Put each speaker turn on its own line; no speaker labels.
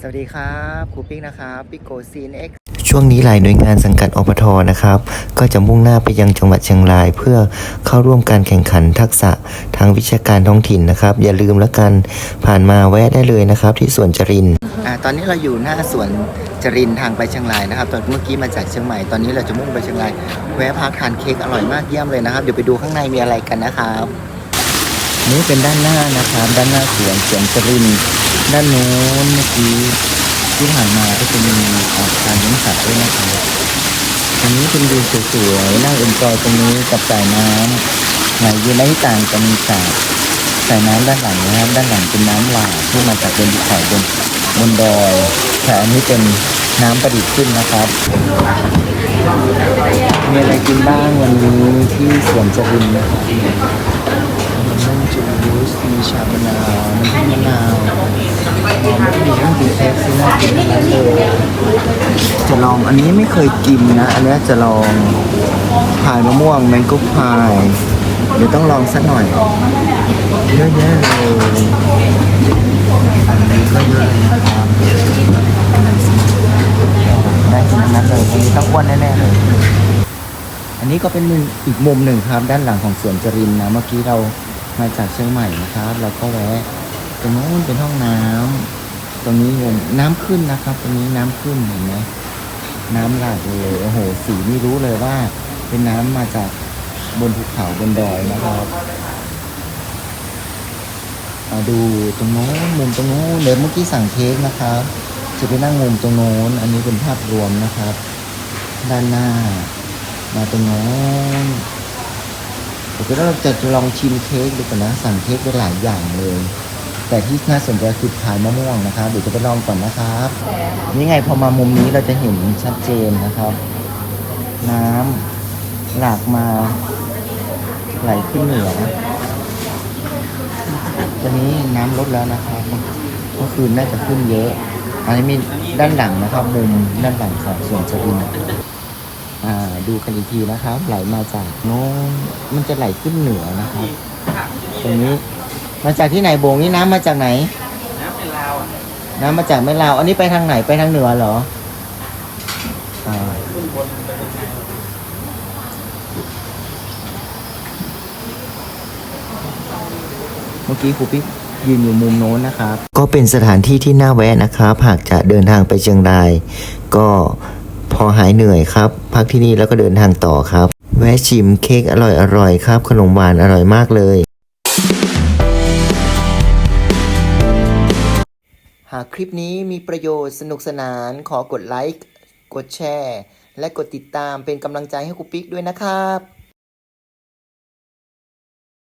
สวัสดีครับครูปิ๊กนะครับปิโกซีนเอ็ก
ช่วงนี้หลายหน่วยงานสังกัดอปทนะครับ ก็จะมุ่งหน้าไปยังจังหวัดเชียงราย เพื่อเข้าร่วมการแข่งขันทักษะทางวิชาการท้องถิ่นนะครับ อย่าลืมแล้วกันผ่านมาแวะได้เลยนะครับ ที่สวนจรินทร์
อ่าตอนนี้เราอยู่หน้าสวนจรินทร์ทางไปเชียงรายนะครับ ตอนเมื่อกี้มาจากเชียงใหม่ตอนนี้เราจะมุ่งไปเชียงรายแวะพักทานเค้กอร่อยมากเยี่ยมเลยนะครับเดี๋ยวไปดูข้างในมีอะไรกันนะครับนี่เป็นด้านหน้านะครับ ด้านหน้าสวนสวนจรินทร์ ด้านโน้นเมื่อกี้ที่ผ่านมาก็จะมีอาการเลี้ยงสัตว์ด้วยนะครับตรงนี้เป็นวิวสวยๆนั่งเอ็นจอยตรงนี้กับสายน้ำไหลยืนได้ต่างกันจากสายน้ำด้านหลังนะครับ ด้านหลังเป็นน้ำหลากที่มาจากบนภูเขาบนบนดอยแต่อันนี้เป็นน้ำประดิษฐ์ขึ้นนะครับมีอะไรกินบ้างวันนี้ที่สวนจรินนะครับ สมีชามะนาวน้ำผึ้งมะนาวหอมมีทั้งดีเทสซึ่งน่ากินทั้งนั้นเลยจะลองอันนี้ไม่เคยกินนะ อันนี้จะลองพายมะม่วงแมงกุพาย เดี๋ยวต้องลองสักหน่อย เยอะแยะเลยอันนี้ก็เยอะเลยนะครับได้กินทั้งนั้นเลยวันนี้ต้องอ้วนแน่ๆเลยอันนี้ก็เป็นอีกมุมหนึ่งครับด้านหลังของสวนจรินนะ เมื่อกี้เรา มาจากเชียงใหม่นะครับ เราก็แวะตรงโน้นเป็นห้องน้ำตรงนี้งมน้ำขึ้นนะครับ ตรงนี้น้ำขึ้นเห็นไหมน้ำหลากเลยโอ้โห สีนี่รู้เลยว่า เป็นน้ำมาจากบนภูเขาบนดอยนะครับมาดูตรงโน้นมุมตรงโน้นเดี๋ยวเมื่อกี้สั่งเค้กนะครับ จะไปนั่งมุมตรงโน้น อันนี้เป็นภาพรวมนะครับ ด้านหน้า มาตรงโน้น เดี๋ยวเราจะลองชิมเค้กดูก่อนนะ สั่งเค้กไปหลายอย่างเลย แต่ที่น่าสนใจคือขายมะม่วงนะครับเดี๋ยวจะไปลองก่อนนะครับนี่ไงพอมามุมนี้เราจะเห็นชัดเจนนะครับ น้ำหลากมาไหลขึ้นเหนือตอนนี้น้ำลดแล้วนะครับเมื่อคืนน่าจะขึ้นเยอะ อันนี้มีด้านหลังนะครับมุมด้านหลังของสวนจรินทร์อ่า ดูกันอีกทีนะครับ ไหลมาจากโน้นมันจะไหลขึ้นเหนือนะครับ ตรงนี้มาจากที่ไหนโบงนี่น้ำมาจากไหน น้ำเป็นลาวน้ำมาจากแม่ลาว อันนี้ไปทางไหนไปทางเหนือเหรออ่าเมื่อกี้ครูปิ๊กยืนอยู่มุมโน้นนะครับ
ก็เป็นสถานที่ที่น่าแวะนะครับ หากจะเดินทางไปเชียงราย ก็ พอหายเหนื่อยครับ พักที่นี่แล้วก็เดินทางต่อครับ แวะชิมเค้กอร่อยๆครับ ขนมหวานอร่อยมากเลย
หากคลิปนี้มีประโยชน์สนุกสนานขอกดไลค์ กดแชร์ และกดติดตามเป็นกำลังใจให้ครูปิ๊กด้วยนะครับ